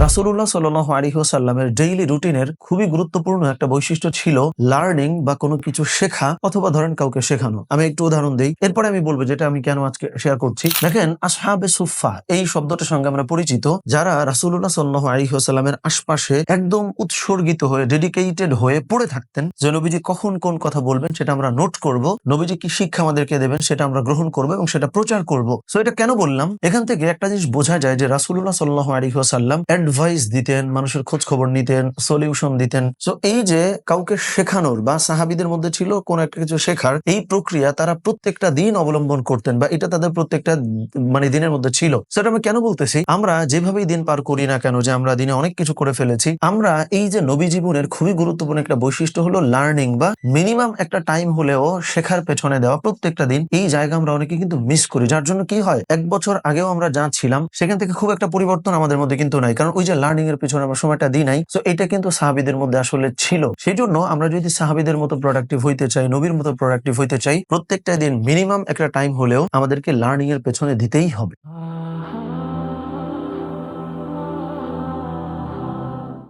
রাসুল্লাহ সাল আলিহাসাল্লামের ডেইলি রুটিনের খুবই গুরুত্বপূর্ণ একটা বৈশিষ্ট্য ছিল লার্নিং বা কোনো কিছু শেখা অথবা ধরেন কাউকে শেখানো। আমি একটু উদাহরণ দিই। এরপরে আমি বলব যেটা আমি কেন আজকে শেয়ার করছি। দেখেন, আসহাবে সুফা এই শব্দটার সঙ্গে আমরা পরিচিত যারা রাসুল্লাহ সাল্লাহ আলিহাসাল্লামের আশপাশে একদম উৎসর্গিত হয়ে ডেডিকেটেড হয়ে পড়ে থাকতেন যে নবীজি কখন কোন কথা বলবেন সেটা আমরা নোট করব। নবীজি কি শিক্ষা আমাদেরকে দেবেন সেটা আমরা গ্রহণ করব এবং সেটা প্রচার করব। সো এটা কেন বললাম? এখান থেকে একটা জিনিস বোঝা যায় যে রাসুল্লাহ সাল্লাহ আলিহাসাল্লাম অ্যাডভাইস দিতেন, মানুষের খোঁজ খবর নিতেন সলিউশন দিতেন। তো এই যে কাউকে শেখানোর বা সাহাবিদের মধ্যে ছিল কোন একটা কিছু শেখার, এই প্রক্রিয়া তারা প্রত্যেকটা দিন অবলম্বন করতেন বা এটা তাদের প্রত্যেকটা মানে দিনের মধ্যে ছিল। সেটা আমি কেন বলতেছি? আমরা যেভাবেই দিন পার করি না কেন যে আমরা দিনে অনেক কিছু করে ফেলেছি, আমরা এই যে নবী জীবনের খুবই গুরুত্বপূর্ণ একটা বৈশিষ্ট্য হলো লার্নিং বা মিনিমাম একটা টাইম হলেও শেখার পেছনে দেওয়া প্রত্যেকটা দিন। এই জায়গা আমরা অনেকে কিন্তু মিস করি। যার জন্য কি হয়? এক বছর আগেও আমরা যা ছিলাম, সেখান থেকে খুব একটা পরিবর্তন আমাদের মধ্যে কিন্তু নাই। কারণ ওই যে লার্নিং এর পিছনে আমরা সময়টা দিই নাই তো এটা কিন্তু সাহাবিদের মধ্যে আসলে ছিল। সেই জন্য আমরা যদি সাহাবিদের মতো প্রোডাক্টিভ হইতে চাই, নবীর মতো প্রোডাক্টিভ হইতে চাই, প্রত্যেকটা দিন মিনিমাম একটা টাইম হলেও আমাদেরকে লার্নিং এর পেছনে দিতেই হবে।